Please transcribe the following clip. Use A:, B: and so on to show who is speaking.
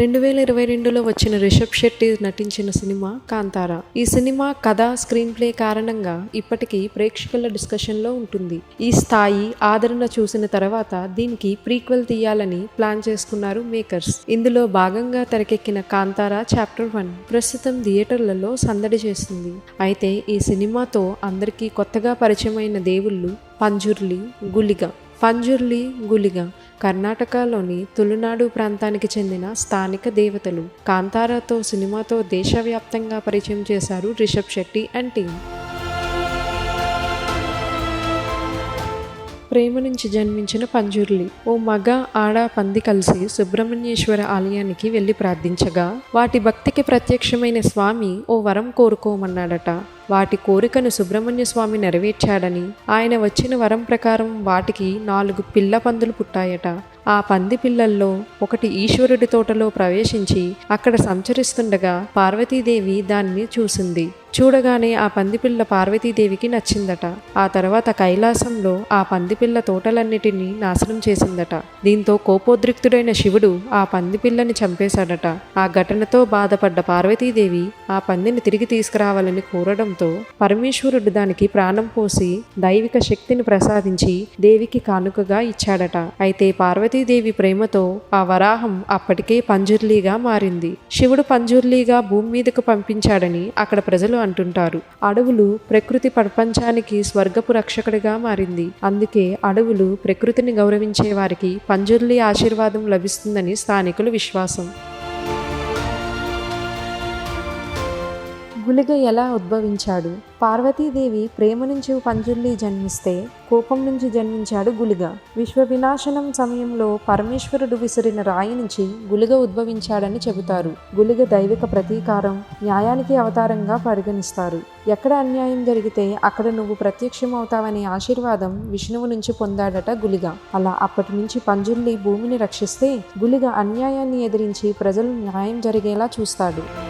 A: రెండు వేల ఇరవై రెండులో వచ్చిన రిషబ్ శెట్టి నటించిన సినిమా కాంతారా. ఈ సినిమా కథ స్క్రీన్ ప్లే కారణంగా ఇప్పటికీ ప్రేక్షకుల డిస్కషన్లో ఉంటుంది. ఈ స్థాయి ఆదరణ చూసిన తర్వాత దీనికి ప్రీక్వెల్ తీయాలని ప్లాన్ చేసుకున్నారు మేకర్స్. ఇందులో భాగంగా తెరకెక్కిన కాంతారా చాప్టర్ వన్ ప్రస్తుతం థియేటర్లలో సందడి చేస్తుంది. అయితే ఈ సినిమాతో అందరికీ కొత్తగా పరిచయమైన దేవుళ్ళు పంజుర్లి గులిగ పంజుర్లి గులిగా కర్ణాటకలోని తులునాడు ప్రాంతానికి చెందిన స్థానిక దేవతలు కాంతారాతో సినిమాతో దేశవ్యాప్తంగా పరిచయం చేశారు రిషబ్ శెట్టి అండ్ టీమ్ ప్రేమ నుంచి జన్మించిన పంజుర్లి ఓ మగ ఆడ పంది కలిసి సుబ్రహ్మణ్యేశ్వర ఆలయానికి వెళ్ళి ప్రార్థించగా వాటి భక్తికి ప్రత్యక్షమైన స్వామి ఓ వరం కోరుకోమన్నాడట. వాటి కోరికను సుబ్రహ్మణ్య స్వామి నెరవేర్చాడని ఆయన వచ్చిన వరం ప్రకారం వాటికి నాలుగు పిల్ల పందులు పుట్టాయట. ఆ పంది పిల్లల్లో ఒకటి ఈశ్వరుడి తోటలో ప్రవేశించి అక్కడ సంచరిస్తుండగా పార్వతీదేవి దాన్ని చూసింది. చూడగానే ఆ పందిపిల్ల పార్వతీదేవికి నచ్చిందట. ఆ తర్వాత కైలాసంలో ఆ పందిపిల్ల తోటలన్నిటినీ నాశనం చేసిందట. దీంతో కోపోద్రిక్తుడైన శివుడు ఆ పందిపిల్లని చంపేశాడట. ఆ ఘటనతో బాధపడ్డ పార్వతీదేవి ఆ పందిని తిరిగి తీసుకురావాలని కోరడంతో పరమేశ్వరుడు దానికి ప్రాణం పోసి దైవిక శక్తిని ప్రసాదించి దేవికి కానుకగా ఇచ్చాడట. అయితే పార్వతీదేవి ప్రేమతో ఆ వరాహం అప్పటికే పంజుర్లీగా మారింది. శివుడు పంజుర్లీగా భూమి మీదకు పంపించాడని అక్కడ ప్రజలు అంటుంటారు. అడవులు ప్రకృతి ప్రపంచానికి స్వర్గపు రక్షకుడిగా మారింది. అందుకే అడవులు ప్రకృతిని గౌరవించే వారికి పంజుర్లి ఆశీర్వాదం లభిస్తుందని స్థానికుల విశ్వాసం. గులిగ ఎలా ఉద్భవించాడు? పార్వతీదేవి ప్రేమ నుంచి పంజుల్లి జన్మిస్తే కోపం నుంచి జన్మించాడు గులిగ విశ్వ వినాశనం సమయంలో పరమేశ్వరుడు విసిరిన రాయి నుంచి గులిగ ఉద్భవించాడని చెబుతారు. గులిగ దైవిక ప్రతీకారం న్యాయానికి అవతారంగా పరిగణిస్తారు. ఎక్కడ అన్యాయం జరిగితే అక్కడ నువ్వు ప్రత్యక్షమవుతావనే ఆశీర్వాదం విష్ణువు నుంచి పొందాడట గులిగ అలా అప్పటి నుంచి పంజుల్లి భూమిని రక్షిస్తే గులిగ అన్యాయాన్ని ఎదిరించి ప్రజలు న్యాయం జరిగేలా చూస్తాడు.